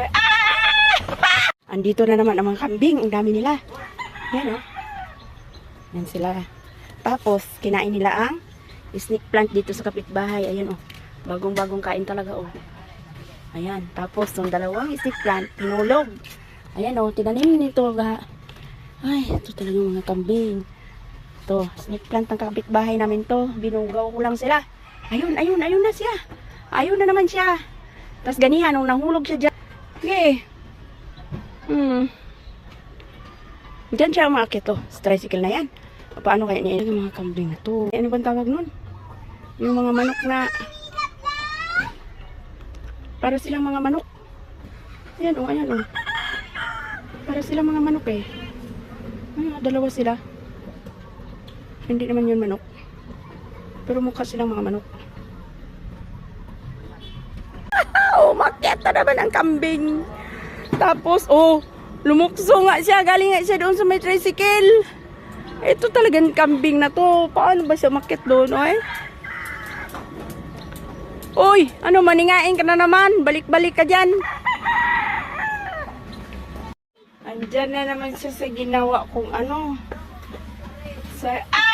Sir, ah! Andito na naman ang mga kambing. Ang dami nila. Yan, oh. Yan sila. Tapos, kinain nila ang snake plant dito sa kapitbahay. Ayan, oh. Bagong-bagong kain talaga, oh. Ayan. Tapos, yung dalawang snake plant, pinulog. Ayan, oh. Tinanim nito, ga. Ay, ito talagang mga kambing. To, snake plant ng kapitbahay namin to. Binugaw ko lang sila. Ayun, ayun, ayun na siya. Ayun na naman siya. Tapos ganihan, nung nahulog siya dyan. Okay. Hmm. Diyan siya umakit to. Sa tricycle na yan. Paano kaya niya yung mga kambing na to? Ano bang tawag nun? Yung mga manok na... Para silang mga manok. Ayan o, ayan o. Para silang mga manok eh. Ah, dalawa sila. Hindi naman yun manok. Pero mukha silang mga manok. Oh, makita naman ang kambing. Tapos, oh, lumukso nga siya. Galing nga siya doon sa may tricycle. Ito talagang kambing na to. Paano ba siya makit doon, oy? Uy, ano, maningain ka na naman. Balik-balik ka dyan. Andyan na naman siya sa ginawa kong ano. Sa, ah!